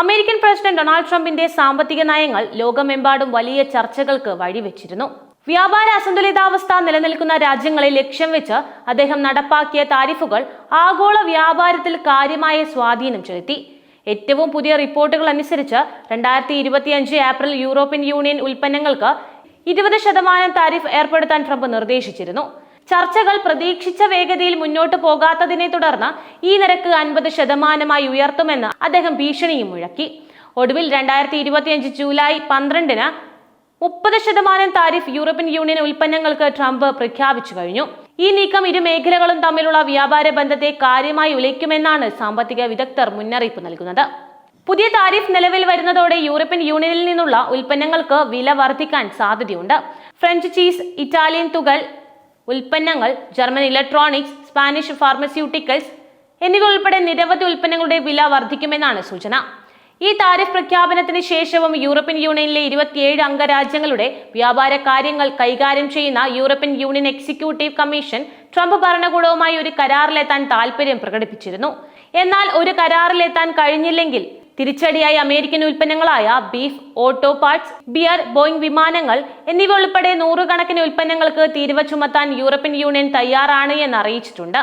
American president Donald ട്രംപിന്റെ സാമ്പത്തിക നയങ്ങൾ ലോകമെമ്പാടും വലിയ ചർച്ചകൾക്ക് വഴിവെച്ചിരുന്നു. വ്യാപാര അസന്തുലിതാവസ്ഥ നിലനിൽക്കുന്ന രാജ്യങ്ങളെ ലക്ഷ്യം വെച്ച് അദ്ദേഹം നടപ്പാക്കിയ താരിഫുകൾ ആഗോള വ്യാപാരത്തിൽ കാര്യമായ സ്വാധീനം ചെലുത്തി. ഏറ്റവും പുതിയ റിപ്പോർട്ടുകൾ അനുസരിച്ച് രണ്ടായിരത്തി ഇരുപത്തിയഞ്ച് ഏപ്രിൽ യൂറോപ്യൻ യൂണിയൻ ഉൽപ്പന്നങ്ങൾക്ക് ഇരുപത് ശതമാനം താരിഫ് ഏർപ്പെടുത്താൻ ട്രംപ് നിർദ്ദേശിച്ചിരുന്നു. ചർച്ചകൾ പ്രതീക്ഷിച്ച വേഗതയിൽ മുന്നോട്ട് പോകാത്തതിനെ തുടർന്ന് ഈ നിരക്ക് അൻപത് ശതമാനമായി ഉയർത്തുമെന്ന് അദ്ദേഹം ഭീഷണിയും മുഴക്കി. ഒടുവിൽ രണ്ടായിരത്തി ഇരുപത്തിയഞ്ച് ജൂലൈ പന്ത്രണ്ടിന് മുപ്പത് ശതമാനം താരിഫ് യൂറോപ്യൻ യൂണിയൻ ഉൽപ്പന്നങ്ങൾക്ക് ട്രംപ് പ്രഖ്യാപിച്ചു കഴിഞ്ഞു. ഈ നീക്കം ഇരു മേഖലകളും തമ്മിലുള്ള വ്യാപാര ബന്ധത്തെ കാര്യമായി ഉലയ്ക്കുമെന്നാണ് സാമ്പത്തിക വിദഗ്ധർ മുന്നറിയിപ്പ് നൽകുന്നത്. പുതിയ താരിഫ് നിലവിൽ വരുന്നതോടെ യൂറോപ്യൻ യൂണിയനിൽ നിന്നുള്ള ഉൽപ്പന്നങ്ങൾക്ക് വില വർദ്ധിക്കാൻ സാധ്യതയുണ്ട്. ഫ്രഞ്ച് ചീസ് ഇറ്റാലിയൻ തുകൽ ഉൽപ്പന്നങ്ങൾ ജർമ്മൻ ഇലക്ട്രോണിക്സ് സ്പാനിഷ് ഫാർമസ്യൂട്ടിക്കൽസ് എന്നിവ ഉൾപ്പെടെ നിരവധി ഉൽപ്പന്നങ്ങളുടെ വില വർദ്ധിക്കുമെന്നാണ് സൂചന. ഈ താരിഫ് പ്രഖ്യാപനത്തിന് ശേഷവും യൂറോപ്യൻ യൂണിയനിലെ ഇരുപത്തിയേഴ് അംഗരാജ്യങ്ങളുടെ വ്യാപാര കാര്യങ്ങൾ കൈകാര്യം ചെയ്യുന്ന European Union executive commission Trump ഭരണകൂടവുമായി ഒരു കരാറിലെത്താൻ താൽപര്യം പ്രകടിപ്പിച്ചിരുന്നു. എന്നാൽ ഒരു കരാറിലെത്താൻ കഴിഞ്ഞില്ലെങ്കിൽ തിരിച്ചടിയായി American ഉൽപ്പന്നങ്ങളായ beef auto parts beer Boeing വിമാനങ്ങൾ എന്നിവ ഉൾപ്പെടെ നൂറുകണക്കിന് ഉൽപ്പന്നങ്ങൾക്ക് തീരുവ ചുമത്താൻ യൂറോപ്യൻ യൂണിയൻ തയ്യാറാണ് എന്ന് അറിയിച്ചിട്ടുണ്ട്.